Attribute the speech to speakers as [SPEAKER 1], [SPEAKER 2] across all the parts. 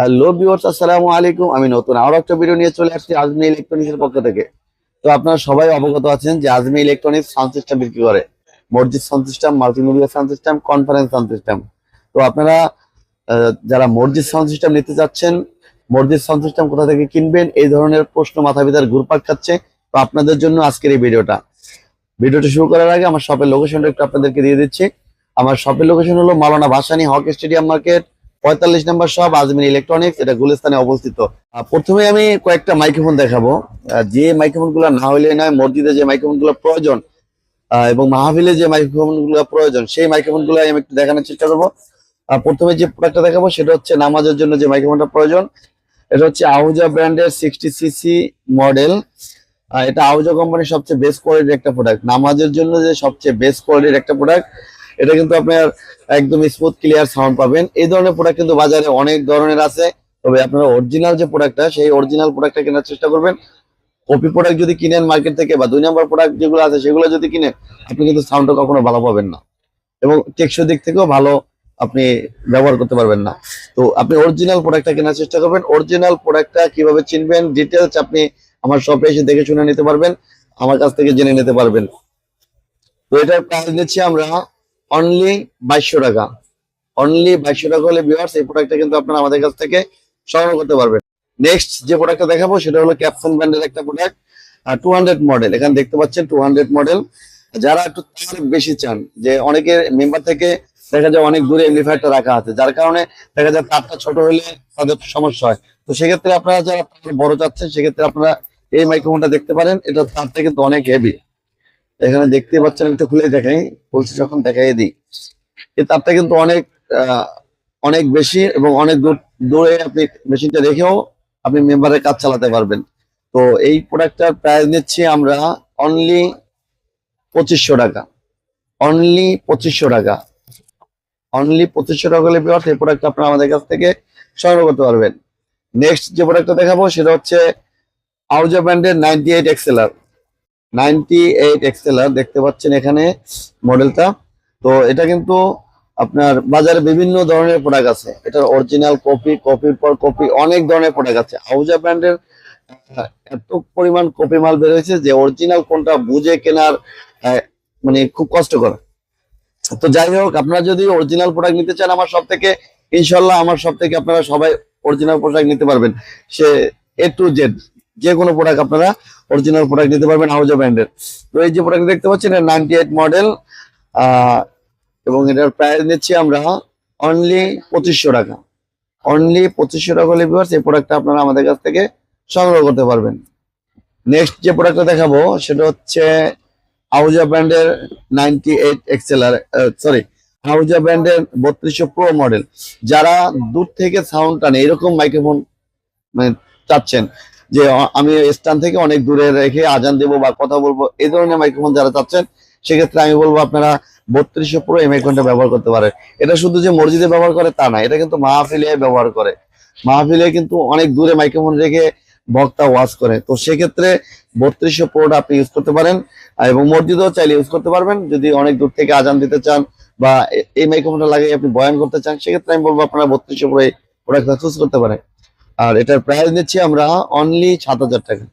[SPEAKER 1] Hello viewers আসসালামু আলাইকুম। আমি নতুন আরও একটা ভিডিও নিয়ে চলে আসছি আজমি ইলেকট্রনিক্স এর পক্ষ থেকে। তো আপনারা সবাই অবগত আছেন যে আজমি ইলেকট্রনিক্স সাউন্ড সিস্টেম বিক্রি করে। মসজিদ sound system multimedia sound system conference sound system তো আপনারা যারা মসজিদ সাউন্ড সিস্টেম নিতে যাচ্ছেন, মসজিদ সাউন্ড সিস্টেম কোথা থেকে কিনবেন, এই ধরনের প্রশ্ন মাথা ভিতরে ঘুরপাক খাচ্ছে, তো আপনাদের জন্য আজকের এই ভিডিওটা ভিডিওটা শুরু করার আগে আমার শপের লোকেশনটা একটু আপনাদেরকে দিয়ে দিচ্ছি। আমার শপের লোকেশন হলো Maulana Bhashani hockey stadium market. পঁয়তাল্লিশ নম্বর সব আজমিন ইলেকট্রনিক্স এটা গুলিস্তানে অবস্থিত। প্রথমে আমি কয়েকটা মাইক্রোফোন দেখাবো। যে মাইক্রোফোনগুলো না হলে নয়, মসজিদে যে মাইক্রোফোনগুলো প্রয়োজন এবং মাহফিলে যে মাইক্রোফোনগুলো প্রয়োজন, সেই মাইক্রোফোনগুলো আমি একটু দেখানোর চেষ্টা করব। প্রথমে যে প্রোডাক্টটা দেখাবো, সেটা হচ্ছে নামাজের জন্য যে মাইক্রোফোনটা প্রয়োজন। এটা হচ্ছে আহুজা ব্র্যান্ডের সিক্সটি সিসি মডেল এটা আহুজা কোম্পানির সবচেয়ে বেস্ট কোয়ালিটির একটা প্রোডাক্ট নামাজের জন্য যে সবচেয়ে বেস্ট কোয়ালিটির একটা প্রোডাক্ট এটা কিন্তু আপনার একদম স্মুথ ক্লিয়ার সাউন্ড পাবেন। এই ধরনের প্রোডাক্ট কিন্তু বাজারে অনেক ধরনের আছে। তবে আপনারা অরিজিনাল যে প্রোডাক্টটা সেই অরিজিনাল প্রোডাক্টটা কেনার চেষ্টা করবেন। কপি প্রোডাক্ট যদি কিনেন মার্কেট থেকে বা দুই নম্বর প্রোডাক্ট যেগুলো আছে, সেগুলো যদি কিনেন, আপনি কিন্তু সাউন্ডটা কখনো ভালো পাবেন না। এবং টেকসই দিক থেকেও ভালো আপনি ব্যবহার করতে পারবেন না। তো আপনি অরিজিনাল প্রোডাক্টটা কেনার চেষ্টা করবেন। অরিজিনাল প্রোডাক্টটা কীভাবে চিনবেন ডিটেলস আপনি আমার শপে এসে দেখে শুনে নিতে পারবেন। আমার কাছ থেকে জেনে নিতে পারবেন। তো এটার প্রাইস নিচ্ছি আমরা অনলি বাইশশো টাকা। অনলি বাইশশো টাকা হলে ভিউয়ার্স এই প্রোডাক্টটা কিন্তু আপনারা আমাদের কাছ থেকে সংগ্রহ করতে পারবেন। নেক্সট যে প্রোডাক্টটা দেখাবো সেটা হলো ক্যাপসন ব্র্যান্ডের একটা প্রোডাক্ট টু হান্ড্রেড মডেল এখানে দেখতে পাচ্ছেন টু হান্ড্রেড মডেল যারা একটু বেশি চান, যে অনেকের মেম্বার থেকে দেখা যায় অনেক দূরে এমপ্লিফায়ারটা রাখা আছে। যার কারণে দেখা যায় তারটা ছোট হলে তাদের সমস্যা হয়। তো সেক্ষেত্রে আপনারা যারা বড় চাচ্ছেন, সেক্ষেত্রে আপনারা এই মাইক্রোফোনটা দেখতে পারেন। এটা তারটা কিন্তু অনেক হেভি এখানে দেখতে পাচ্ছেন, একটু খুলে দেখাই, বলছি যখন দেখাই দিই। এই তারটা কিন্তু অনেক অনেক বেশি এবং অনেক দূর, দূরে আপনি মেশিনটা রেখেও আপনি মেম্বারের কাজ চালাতে পারবেন। তো এই প্রোডাক্টটার প্রাইস নিচ্ছি আমরা অনলি পঁচিশশো টাকা। অনলি পঁচিশশো টাকা। অনলি পঁচিশশো টাকা হলে বিয়ার্স এই প্রোডাক্ট আপনারা আমাদের কাছ থেকে সংগ্রহ করতে পারবেন। নেক্সট যে প্রোডাক্টটা দেখাবো, সেটা হচ্ছে আউজা ব্র্যান্ডের নাইনটি এইট এক্সেলার নাইনটি এইট এক্সেলার দেখতে পাচ্ছেন এখানে মডেলটা। তো এটা কিন্তু আপনার বাজারে বিভিন্ন ধরনের প্রোডাক্ট আছে। এটার অরিজিনাল কপি কপির পর কপি অনেক ধরনের প্রোডাক্ট আছে। আউজা ব্র্যান্ডের এত পরিমাণ কপি মাল বের হয়েছে যে অরিজিনাল কোনটা বুঝে কেনার মানে খুব কষ্টকর। তো যাই হোক, আপনারা যদি অরিজিনাল প্রোডাক্ট নিতে চান আমার সব থেকে, ইনশাল্লাহ আমার সব থেকে আপনারা সবাই অরিজিনাল প্রোডাক্ট নিতে পারবেন। সে এ টু জেড যে কোনো প্রোডাক্ট আপনারা অরিজিনাল প্রোডাক্ট নিতে পারবেন হাউজা ব্র্যান্ডের তো এই যে প্রোডাক্ট দেখতে পাচ্ছেন, এটা নাইনটি এইট মডেল এবং এটার প্রাইস নিচ্ছি আমরা অনলি পঁচিশশো টাকা। অনলি পঁচিশশো টাকা হলে এই প্রোডাক্টটা আপনারা আমাদের কাছ থেকে সংগ্রহ করতে পারবেন। নেক্সট যে প্রোডাক্টটা দেখাবো, সেটা হচ্ছে আউজা ব্র্যান্ডের নাইনটি এইট এক্সেলার সরি আউজা ব্র্যান্ডের বত্রিশশো প্রো মডেল যারা দূর থেকে সাউন্ড টানে, এরকম মাইক্রোফোন মানে চাচ্ছেন যে আমি স্ট্যান্ড থেকে অনেক দূরে রেখে আজান দেবো বা কথা বলব এই ধরনের মাইক্রোফোন যারা চাচ্ছেন, সেক্ষেত্রে আমি বলব আপনারা বত্রিশশো প্রো এই মাইক্রোফোনটা ব্যবহার করতে পারেন। এটা শুধু যে মসজিদে ব্যবহার করে তা না, এটা কিন্তু মাহফিলে ব্যবহার করে। মাহফিলে কিন্তু অনেক দূরে মাইক্রোফোন রেখে বক্তা ওয়াজ করে। তো সেক্ষেত্রে বত্রিশশো প্রোটা আপনি ইউজ করতে পারেন, এবং মসজিদেও চাইলে ইউজ করতে পারবেন। যদি অনেক দূর থেকে আজান দিতে চান বা এই মাইক্রোফোনটা লাগিয়ে আপনি বয়ান করতে চান, সেক্ষেত্রে আমি বলব আপনারা বত্রিশশো প্রো এই প্রোডাক্টটা চুজ করতে পারেন। আর এটার প্রাইস নিচ্ছি আমরা অনলি সাত হাজার টাকা।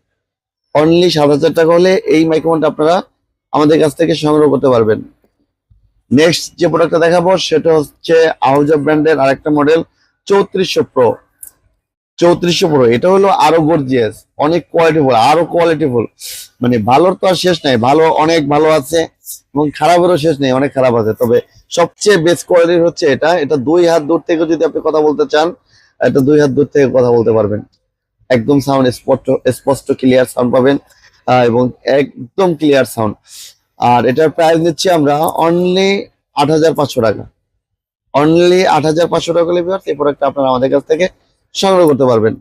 [SPEAKER 1] অনলি সাত হাজার টাকা হলে এই মাইক্রোফোনটা আপনারা আমাদের কাছ থেকে সংগ্রহ করতে পারবেন। নেক্সট যে প্রোডাক্টটা দেখাবো সেটা হচ্ছে আউজা ব্র্যান্ডের আরেকটা মডেল চৌত্রিশশো প্রো চৌত্রিশশো প্রো এটা হলো আরও গর্জিয়াস অনেক কোয়ালিটিফুল আরও কোয়ালিটিফুল মানে ভালোর তো আর শেষ নাই, ভালো অনেক ভালো আছে এবং খারাপেরও শেষ নেই, অনেক খারাপ আছে। তবে সবচেয়ে বেস্ট কোয়ালিটি হচ্ছে এটা এটা দুই হাত দূর থেকে যদি আপনি কথা বলতে চান এটা দুই হাত দূর থেকে কথা বলতে পারবেন। একদম সাউন্ড স্পষ্ট স্পষ্ট ক্লিয়ার সাউন্ড পাবেন এবং একদম ক্লিয়ার সাউন্ড আর এটার প্রাইস নিচ্ছি আমরা অনলি আট হাজার পাঁচশো টাকা। অনলি আট হাজার পাঁচশো টাকা viewers, এই প্রোডাক্টটা আপনারা আমাদের কাছ থেকে সংগ্রহ করতে পারবেন।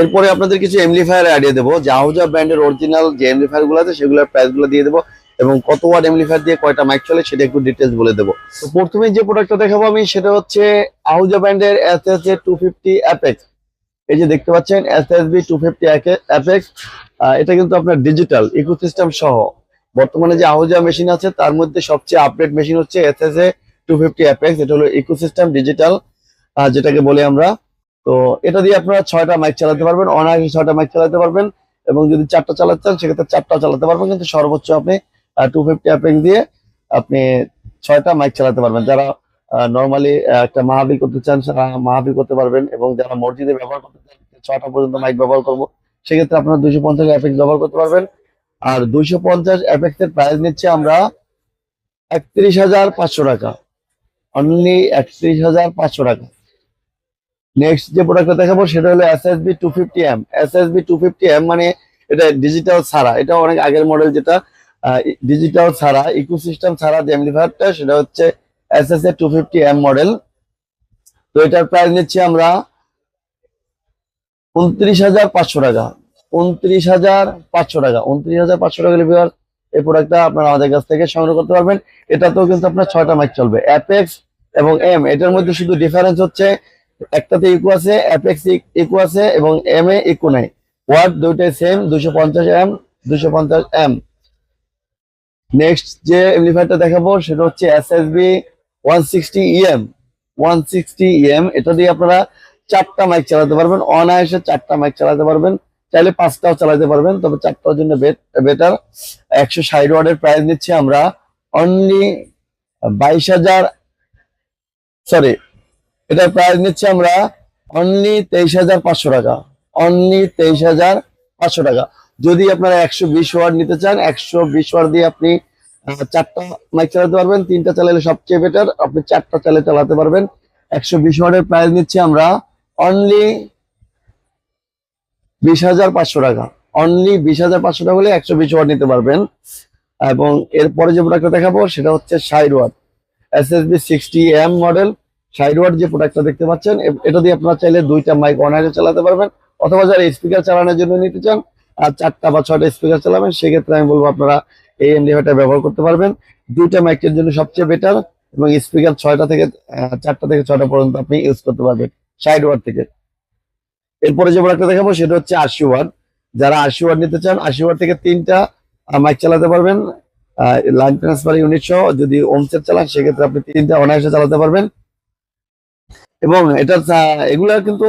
[SPEAKER 1] এরপরে আপনাদের কিছু এমলিফায়ার আইডিয়া দেবো। যে আহুজা ব্র্যান্ডের অরিজিনাল যে এমলিফায়ারগুলো আছে সেগুলোর প্রাইসগুলো দিয়ে দেবো। এবং কত ওয়াট এমলিফায়ার দিয়ে কয়টা মাইক চলে সেটা একটু ডিটেলস বলে দেবো। তো প্রথমে যে প্রোডাক্টটা দেখাবো আমি, সেটা হচ্ছে আহুজা ব্র্যান্ডের S S A two fifty apex এই যে দেখতে পাচ্ছেন S S B two fifty apex এটা কিন্তু আপনার ডিজিটাল ইকোসিস্টেম সহ। বর্তমানে যে আহুজা মেশিন আছে, তার মধ্যে সবচেয়ে আপডেট মেশিন হচ্ছে S S A two fifty apex এটা হলো ইকোসিস্টেম ডিজিটাল যেটাকে বলি আমরা। তো এটা দিয়ে আপনারা ছয়টা মাইক চালাতে পারবেন, অনায়াসে ছয়টা মাইক চালাতে পারবেন এবং যদি চারটা চালাতে চান, সেক্ষেত্রে চারটা চালাতে পারবেন, কিন্তু সর্বোচ্চ আপনি টু ফিফটি অ্যাপেক্স দিয়ে আপনি ছয়টা মাইক চালাতে পারবেন। যারা নর্মালি একটা মাহাবি করতে চান তারা মাহাবি করতে পারবেন এবং যারা মসজিদে ব্যবহার করতে চান ছয়টা পর্যন্ত মাইক ব্যবহার করব। সেক্ষেত্রে আপনারা দুইশো পঞ্চাশ অ্যাপেক্স ব্যবহার করতে পারবেন। আর দুইশো পঞ্চাশ অ্যাপেক্স এর প্রাইস নিচ্ছে আমরা একত্রিশ হাজার পাঁচশো টাকা। অনলি একত্রিশ হাজার পাঁচশো টাকা। নেক্সট যে প্রোডাক্টটা দেখাবো, সেটা হলো S S B two fifty M S S B two fifty M মানে এটা ডিজিটাল ছাড়া। এটা অনেক আগের মডেল যেটা। ডিজিটাল ছাড়া ইকোসিস্টেম ছাড়া যে অ্যাম্পলিফায়ারটা সেটা হচ্ছে S S A two fifty M model তো এটার প্রাইস নিচ্ছি আমরা উনত্রিশ হাজার পাঁচশো টাকা। উনত্রিশ হাজার পাঁচশো টাকা। উনত্রিশ হাজার পাঁচশো টাকা লিভার এই প্রোডাক্টটা আপনারা আমাদের কাছ থেকে সংগ্রহ করতে পারবেন। এটাতেও কিন্তু আপনার ছয়টা মাইক চলবে। অ্যাপেক্স এবং এম এটার মধ্যে শুধু ডিফারেন্স হচ্ছে, একটাতে ইকো আছে অ্যাপেক্স ইকো আছে এবং এম এ ইকো নাই। ওয়ার্ড দুইটাই সেম দুশো পঞ্চাশ এম দুশো পঞ্চাশ এম নেক্সট যে এমপ্লিফায়ারটা দেখাবো, সেটা হচ্ছে S S B one sixty E M one sixty E M এটা দিয়ে আপনারা চারটা মাইক চালাতে পারবেন, অনায়াসে চারটা মাইক চালাতে পারবেন, চাইলে পাঁচটাও চালাতে পারবেন, তবে চারটার জন্য বেটার একশো ষাট ওয়ার্ডের প্রাইস নিচ্ছি আমরা অনলি বাইশ হাজার সরি এটার প্রাইস নিচ্ছি আমরা অনলি তেইশ হাজার পাঁচশো টাকা অনলি তেইশ হাজার পাঁচশো টাকা। যদি আপনারা একশো বিশ ওয়ার্ড নিতে চান, একশো বিশ ওয়ার্ড দিয়ে আপনি চারটা মাইক চালাতে পারবেন, তিনটা চালালে সবচেয়ে বেটার আপনি চারটা চালে চালাতে পারবেন। একশো বিশ ওয়ার্ডের প্রাইস নিচ্ছি আমরা অনলি বিশ হাজার পাঁচশো টাকা। অনলি বিশ হাজার পাঁচশো টাকা হলে একশো বিশ ওয়াট নিতে পারবেন। এবং এরপরে যে প্রোডাক্টটা দেখাবো, সেটা হচ্ছে ষাট watt. S S B sixty M model ষাট ওয়াট যে প্রোডাক্টটা দেখতে পাচ্ছেন এটা দিয়ে আপনারা চাইলে দুইটা মাইক অনায়াসে চালাতে পারবেন, অথবা যারা স্পিকার চালানোর জন্য নিতে চান আর চারটা বা ছয়টা স্পিকার চালাবেন, সেক্ষেত্রে আমি বলব আপনারা এই এমডিভাইটা ব্যবহার করতে পারবেন। দুইটা মাইকের জন্য সবচেয়ে বেটার এবং স্পিকার ছয়টা থেকে চারটা থেকে ছয়টা পর্যন্ত আপনি ইউজ করতে পারবেন ষাট ওয়াট থেকে। এরপরে যে প্রোডাক্টটা দেখাবো, সেটা হচ্ছে আশি ওয়াট যারা আশি ওয়াট নিতে চান, আশি ওয়াট থেকে তিনটা মাইক চালাতে পারবেন। লাইন ট্রান্সফার ইউনিট সহ যদি ওমসেট চালান, সেক্ষেত্রে আপনি তিনটা অনায়াসে চালাতে পারবেন। এবং এটা এগুলা কিন্তু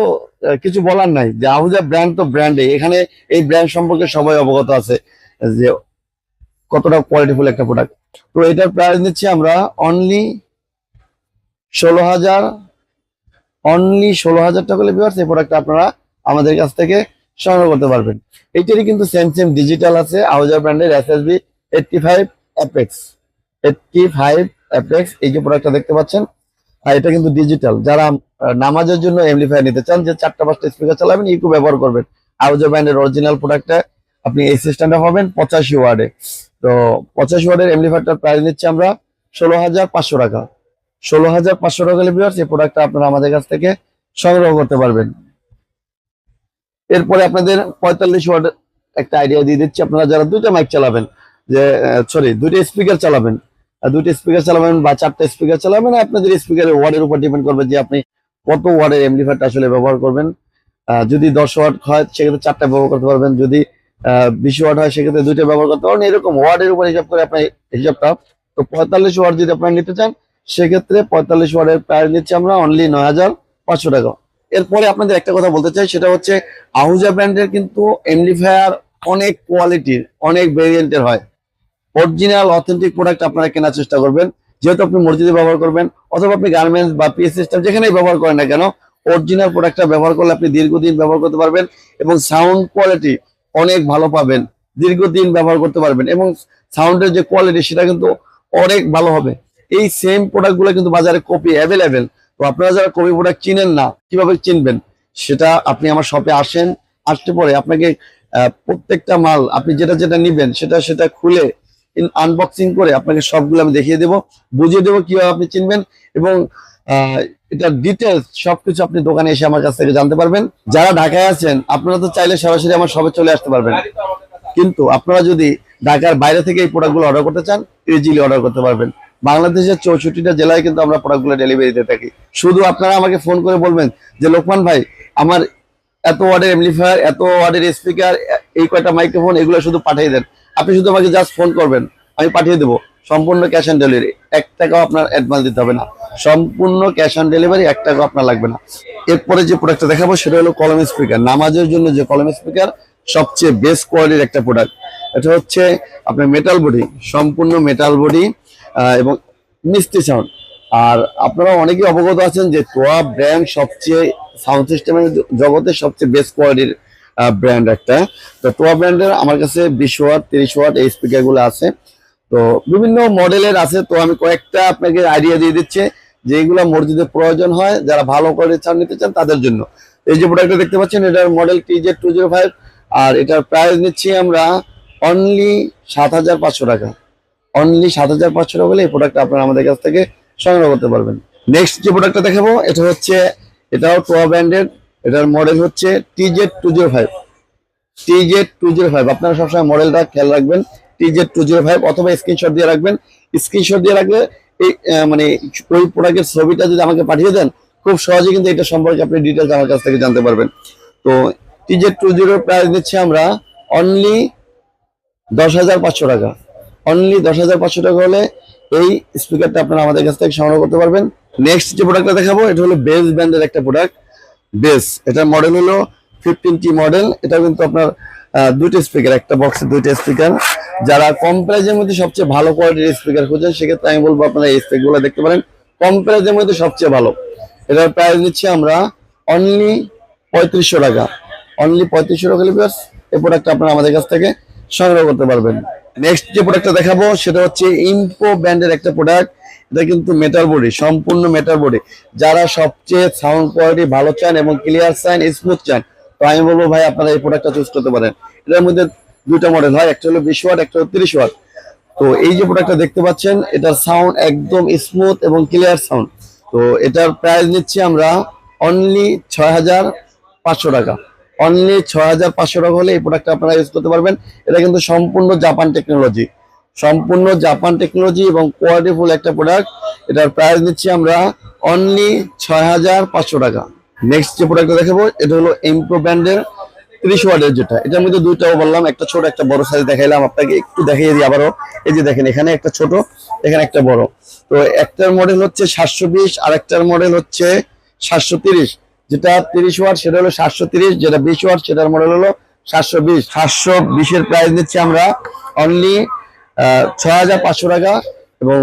[SPEAKER 1] কিছু বলার নাই। যে আহুজা ব্র্যান্ড তো ব্র্যান্ডে এখানে এই ব্র্যান্ড সম্পর্কে সবাই অবগত আছে যে কতটা কোয়ালিটিফুল একটা প্রোডাক্ট তো এটার প্রাইস নিচ্ছি আমরা অনলি ষোলো হাজার অনলি ষোলো হাজার টাকা লিভার্স এই প্রোডাক্টটা আপনারা আমাদের কাছ থেকে সংগ্রহ করতে পারবেন। এইটারই কিন্তু সেম সেম ডিজিটাল আছে আউজার ব্র্যান্ডের S S B eighty five apex eighty five apex এই যে প্রোডাক্টটা দেখতে পাচ্ছেন আর এটা কিন্তু ডিজিটাল যারা নামাজের জন্য এমপ্লিফায়ার নিতে চান, যে চারটা, পাঁচটা স্পিকার চালাবেন ইকো ব্যবহার করবেন। আউজার ব্র্যান্ডের অরিজিনাল প্রোডাক্টটা আপনি এই সিস্টেমটা পাবেন পঁচাশি ওয়ার্ডে তো পঁচাশি ওয়ার্ডের এমপ্লিফায়ারটার প্রাইস নিচ্ছি আমরা ষোলো হাজার পাঁচশো টাকা। ষোলো হাজার পাঁচশো টাকা লিভিয়ার্স এই প্রোডাক্টটা আপনারা আমাদের কাছ থেকে সংগ্রহ করতে পারবেন। এরপরে আপনাদের পঁয়তাল্লিশ ওয়াট একটা আইডিয়া দিয়ে দিচ্ছি। আপনারা যারা দুইটা মাইক চালাবেন, যে সরি দুইটা স্পিকার চালাবেন দুইটা স্পিকার চালাবেন বা চারটা স্পিকার চালাবেন, আপনাদের স্পিকারের ওয়ার্ডের উপর ডিপেন্ড করবে যে আপনি কত ওয়ার্ডের এমপ্লিফায়ারটা আসলে ব্যবহার করবেন। যদি দশ ওয়াট হয়, সেক্ষেত্রে চারটা ব্যবহার করতে পারবেন। যদি বিশ ওয়াট হয়, সেক্ষেত্রে দুইটা ব্যবহার করতে পারবেন। এরকম ওয়ার্ডের উপর হিসাব করে আপনার হিসাবটা। তো পঁয়তাল্লিশ ওয়াট যদি আপনারা নিতে চান, সেক্ষেত্রে পঁয়তাল্লিশ ওয়ার্ডের প্রাইস নিচ্ছি আমরা অনলি নয় হাজার পাঁচশো টাকা। এরপরে আপনাদের একটা কথা বলতে চাই, সেটা হচ্ছে আহুজা ব্র্যান্ডের কিন্তু এমপ্লিফায়ার অনেক কোয়ালিটির অনেক ভেরিয়েন্টের হয়। অরিজিনাল অথেন্টিক প্রোডাক্ট আপনারা কেনার চেষ্টা করবেন। যেহেতু আপনি মসজিদে ব্যবহার করবেন, অথবা আপনি গার্মেন্টস বা পিএস সিস্টেম যেখানেই ব্যবহার করেন না কেন অরিজিনাল প্রোডাক্টটা ব্যবহার করলে আপনি দীর্ঘদিন ব্যবহার করতে পারবেন এবং সাউন্ড কোয়ালিটি অনেক ভালো পাবেন। দীর্ঘদিন ব্যবহার করতে পারবেন এবং সাউন্ডের যে কোয়ালিটি সেটা কিন্তু অনেক ভালো হবে। এই সেম প্রোডাক্টগুলো কিন্তু বাজারে কপি অ্যাভেলেবেল তো আপনারা যারা কপি প্রোডাক্ট চিনেন না, কীভাবে চিনবেন? সেটা আপনি আমার শপে আসেন, আসতে পরে আপনাকে প্রত্যেকটা মাল আপনি যেটা যেটা নিবেন, সেটা সেটা খুলে আনবক্সিং করে আপনাকে সবগুলো আমি দেখিয়ে দেবো, বুঝিয়ে দেবো কীভাবে আপনি চিনবেন এবং এটা ডিটেলস সবকিছু আপনি দোকানে এসে আমার কাছ থেকে জানতে পারবেন। যারা ঢাকায় আছেন, আপনারা তো চাইলে সরাসরি আমার সবে চলে আসতে পারবেন। কিন্তু আপনারা যদি ঢাকার বাইরে থেকে এই প্রোডাক্টগুলো অর্ডার করতে চান ইজিলি অর্ডার করতে পারবেন। বাংলাদেশের চৌষট্টিটা জেলায় কিন্তু আমরা প্রোডাক্টগুলো ডেলিভারি দিতে থাকি। শুধু আপনারা আমাকে ফোন করে বলবেন যে, লোকমান ভাই, আমার এত ওয়ার্ডের এমপ্লিফায়ার এত ওয়ার্ডের স্পিকার এই কয়টা মাইক্রোফোন এগুলো শুধু পাঠিয়ে দেন। আপনি শুধু আমাকে জাস্ট ফোন করবেন, আমি পাঠিয়ে দেবো। সম্পূর্ণ ক্যাশ অন ডেলিভারি এক টাকাও আপনার অ্যাডভান্স দিতে হবে না। সম্পূর্ণ ক্যাশ অন ডেলিভারি এক টাকা আপনার লাগবে না। এরপরে যে প্রোডাক্টটা দেখাবো, সেটা হলো কলম স্পিকার নামাজের জন্য যে কলম স্পিকার সবচেয়ে বেস্ট কোয়ালিটির একটা প্রোডাক্ট এটা হচ্ছে আপনার মেটাল বডি সম্পূর্ণ মেটাল বডি এবং মিষ্টি সাউন্ড আর আপনারা অনেকে অবগত আছেন যে তোয়া ব্র্যান্ড সবচেয়ে সাউন্ড সিস্টেমের জগতে সবচেয়ে বেস্ট কোয়ালিটির ব্র্যান্ড একটা। তো টোয়া ব্র্যান্ডের আমার কাছে বিশ ওয়াট, তিরিশ ওয়াট এই স্পিকারগুলো আছে। তো বিভিন্ন মডেলের আছে। তো আমি কয়েকটা আপনাকে আইডিয়া দিয়ে দিচ্ছি যেগুলো মসজিদে প্রয়োজন হয়, যারা ভালো কোয়ালিটির সাউন্ড নিতে চান তাদের জন্য। এই যে প্রোডাক্টটা দেখতে পাচ্ছেন, এটার model T Z two zero five আর এটার প্রাইস নিচ্ছি আমরা অনলি সাত হাজার পাঁচশো টাকা। অনলি সাত হাজার পাঁচশো টাকা হলে এই প্রোডাক্ট আপনারা আমাদের কাছ থেকে সংগ্রহ করতে পারবেন। নেক্সট যে প্রোডাক্টটা দেখাবো, এটা হচ্ছে, এটাও টোয়া ব্র্যান্ডের এটার মডেল হচ্ছে T Z two zero five T Z two zero five আপনারা সবসময় মডেলটা খেয়াল রাখবেন T Z two zero five অথবা স্ক্রিনশট দিয়ে রাখবেন। স্ক্রিনশট দিয়ে রাখলে এই মানে ওই প্রোডাক্টের ছবিটা যদি আমাকে পাঠিয়ে দেন, খুব সহজে কিন্তু এটা সম্পর্কে আপনি ডিটেলস আমার কাছ থেকে জানতে পারবেন। তো T Z two zero price দিচ্ছি আমরা অনলি দশ হাজার পাঁচশো টাকা। অনলি দশ হাজার পাঁচশো টাকা হলে এই স্পিকারটা আপনারা আমাদের কাছ থেকে সংগ্রহ করতে পারবেন। নেক্সট যে প্রোডাক্টটা দেখাবো, এটা হলো বেস ব্র্যান্ডের একটা প্রোডাক্ট বেস এটার মডেল হলো ফিফটিন টি মডেল এটা কিন্তু আপনার দুইটা স্পিকার একটা বক্সে দুইটা স্পিকার যারা কম প্রাইজের মধ্যে সবচেয়ে ভালো কোয়ালিটির স্পিকার খুঁজেন, সেক্ষেত্রে আমি বলব আপনারা এই স্পিকারগুলো দেখতে পারেন। কম প্রাইজের মধ্যে সবচেয়ে ভালো। এটার প্রাইস নিচ্ছি আমরা অনলি পঁয়ত্রিশশো টাকা। অনলি পঁয়ত্রিশশো টাকা লিপিয়ার্স এই প্রোডাক্টটা আপনারা আমাদের কাছ থেকে সংগ্রহ করতে পারবেন। নেক্সট যে প্রোডাক্টটা দেখাবো, সেটা হচ্ছে ইম্পো ব্র্যান্ডের একটা প্রোডাক্ট এটা কিন্তু মেটাল বডি সম্পূর্ণ মেটাল বডি যারা সবচেয়ে সাউন্ড কোয়ালিটি ভালো চান এবং ক্লিয়ার চান স্মুথ চান, তো আমি বলব ভাই, আপনারা এই প্রোডাক্টটা চুজ করতে পারেন। এটার মধ্যে দুইটা মডেল হয়, একটা হলো বিশ ওয়াট একটা হলো তিরিশ ওয়াট তো এই যে প্রোডাক্টটা দেখতে পাচ্ছেন, এটার সাউন্ড একদম স্মুথ এবং ক্লিয়ার সাউন্ড তো এটার প্রাইস নিচ্ছি আমরা অনলি ছয় হাজার পাঁচশো টাকা। অনলি ছয় হাজার পাঁচশো টাকা হলে এই প্রোডাক্টটা আপনারা ইউজ করতে পারবেন। এটা কিন্তু সম্পূর্ণ জাপান টেকনোলজি সম্পূর্ণ জাপান টেকনোলজি এবং কোয়ালিটিফুল একটা প্রোডাক্ট এটার প্রাইস নিচ্ছি আমরা অনলি ছয় হাজার পাঁচশো টাকা। নেক্সট যে প্রোডাক্টটা দেখাবো, এটা হলো এমপ্রো ব্র্যান্ডের ত্রিশ ওয়ার্ডের যেটা এটার মধ্যে দুইটাও বললাম, একটা ছোট, একটা বড় সাইজ দেখাইলাম, আপনাকে একটু দেখিয়ে দিই আবারও। এই যে দেখেন, এখানে একটা ছোট, এখানে একটা বড়। তো একটার মডেল হচ্ছে সাতশো বিশ আর একটার মডেল হচ্ছে সাতশো তিরিশ। যেটা তিরিশ ওয়াট, সেটা হলো সাতশো তিরিশ, যেটা বিশ ওয়াট, সেটার মডেল হলো সাতশো বিশ। সাতশো বিশের প্রাইস দিচ্ছি আমরা অনলি ছয় হাজার পাঁচশো টাকা এবং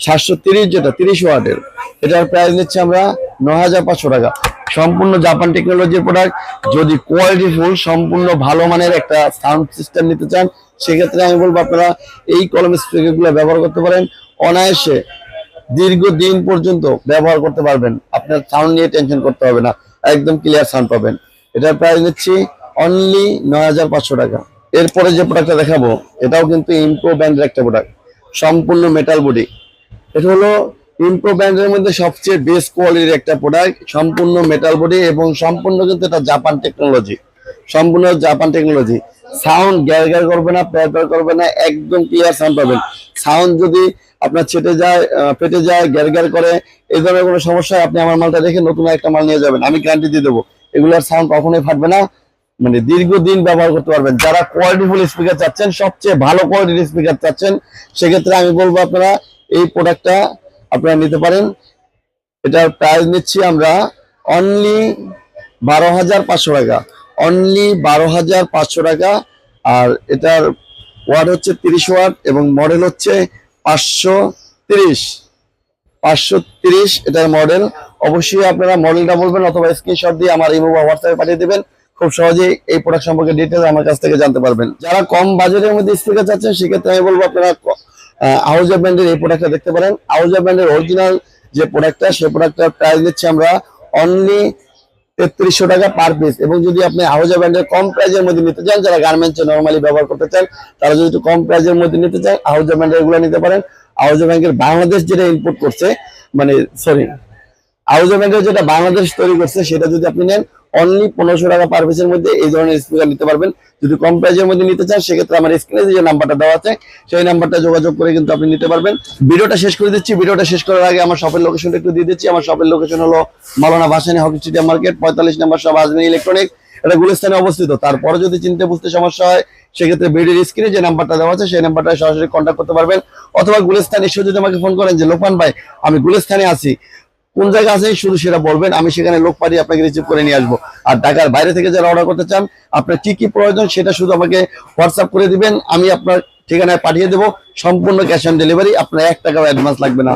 [SPEAKER 1] সাতশো তিরিশ যেটা তিরিশ ওয়াটের, এটার প্রাইস নিচ্ছি আমরা ন হাজার পাঁচশো টাকা। সম্পূর্ণ জাপান টেকনোলজির প্রোডাক্ট যদি কোয়ালিটি ফুল সম্পূর্ণ ভালো মানের একটা সাউন্ড সিস্টেম নিতে চান, সেক্ষেত্রে আমি বলব আপনারা এই কলম স্পিকারগুলো ব্যবহার করতে পারেন। অনায়াসে দীর্ঘদিন পর্যন্ত ব্যবহার করতে পারবেন। আপনার সাউন্ড নিয়ে টেনশন করতে হবে না। একদম ক্লিয়ার সাউন্ড পাবেন। এটার প্রাইস নিচ্ছি অনলি নয় হাজার পাঁচশো টাকা। এরপরে যে প্রোডাক্টটা দেখাবো, এটাও কিন্তু ইম্পো ব্র্যান্ডের একটা প্রোডাক্ট সম্পূর্ণ মেটাল বডি এটা হলো ইম্পো ব্র্যান্ডের মধ্যে সবচেয়ে বেস্ট কোয়ালিটির একটা প্রোডাক্ট সম্পূর্ণ মেটাল বডি এবং সম্পূর্ণ কিন্তু এটা জাপান টেকনোলজি সম্পূর্ণ জাপান টেকনোলজি সাউন্ড গ্যার গ্যার করবে না, প্যার প্যার করবে না, একদম ক্লিয়ার সাউন্ড পাবেন। সাউন্ড যদি আপনার ছেটে যায় পেটে যায় গ্যার গ্যার করে, এই ধরনের কোনো সমস্যা আপনি আমার মালটা রেখে নতুন একটা মাল নিয়ে যাবেন। আমি গ্যারান্টি দিয়ে দেবো। এগুলোর সাউন্ড কখনোই ফাটবে না। মানে দীর্ঘদিন ব্যবহার করতে পারবেন। যারা কোয়ালিটিফুল স্পিকার চাচ্ছেন, সবচেয়ে ভালো কোয়ালিটির স্পিকার চাচ্ছেন, সেক্ষেত্রে আমি বলব আপনারা এই প্রোডাক্টটা আপনারা নিতে পারেন। এটার প্রাইস নিচ্ছি আমরা অনলি বারো হাজার পাঁচশো টাকা। অনলি বারো হাজার পাঁচশো টাকা। আর এটার ওয়াট হচ্ছে তিরিশ ওয়াট এবং মডেল হচ্ছে পাঁচশো তিরিশ। পাঁচশো তিরিশ এটার মডেল অবশ্যই আপনারা মডেলটা বলবেন অথবা স্ক্রিনশট দিয়ে আমার ইমো বা হোয়াটসঅ্যাপে পাঠিয়ে দেবেন। খুব সহজেই এই প্রোডাক্ট সম্পর্কে ডিটেলস আমার কাছ থেকে জানতে পারবেন। যারা কম বাজেটের মধ্যে স্পিকার চাচ্ছেন, সেক্ষেত্রে আমি বলব আপনারা আউজা ব্র্যান্ডের এই প্রোডাক্টটা দেখতে পারেন। আউজা ব্র্যান্ডের অরিজিনাল যে প্রোডাক্টটা সেই প্রোডাক্টটার প্রাইস দিচ্ছি আমরা অনলি তেত্রিশশো টাকা পার পিস এবং যদি আপনি আউজা ব্র্যান্ডের কম প্রাইজের মধ্যে নিতে চান, যারা গার্মেন্টসে নর্মালি ব্যবহার করতে চান, তারা যদি একটু কম প্রাইজের মধ্যে নিতে চান হাউজা ব্র্যান্ডের এগুলো নিতে পারেন। আউজা ব্যাংকের বাংলাদেশ যেটা ইম্পোর্ট করছে মানে সরি আউজা ব্যাংকের যেটা বাংলাদেশ তৈরি করছে, সেটা যদি আপনি নেন অনলি পনেরোশো টাকা পার পিসের মধ্যে এই ধরনের স্পিকার নিতে পারবেন। যদি কম প্রাইজের মধ্যে নিতে চান, সেক্ষেত্রে আমার স্ক্রিনে যে নাম্বারটা দেওয়া আছে, সেই নাম্বারটা যোগাযোগ করে কিন্তু আপনি নিতে পারবেন। ভিডিওটা শেষ করে দিচ্ছি। ভিডিওটা শেষ করার আগে আমার শপের লোকেশনটা একটু দিয়ে দিচ্ছি। আমার শপের লোকেশন হলো Maulana Bhasani hockey stadium market, পঁয়তাল্লিশ নাম্বার সব আজমিন ইলেকট্রনিক এটা গুলিস্তানে অবস্থিত। তারপরে যদি চিনতে বুঝতে সমস্যা হয়, সেক্ষেত্রে ভিডিওর স্ক্রিনে যে নাম্বারটা দেওয়া আছে, সেই নাম্বারটা সরাসরি কন্ট্যাক্ট করতে পারবেন। অথবা গুলিস্তান এসে যদি আমাকে ফোন করেন যে, লোকমান ভাই, আমি গুলিস্তানে আছি। কোন জায়গা আছে শুধু সেটা বলবেন, আমি সেখানে লোক পাঠিয়ে আপনাকে রিসিভ করে নিয়ে আসব। আর ঢাকার বাইরে থেকে যারা অর্ডার করতে চান, আপনার কি কি প্রয়োজন সেটা শুধু আমাকে হোয়াটসঅ্যাপ করে দিবেন, আমি আপনার ঠিকানায় পাঠিয়ে দেবো। সম্পূর্ণ ক্যাশ অন ডেলিভারি আপনার এক টাকাও অ্যাডভান্স লাগবে না।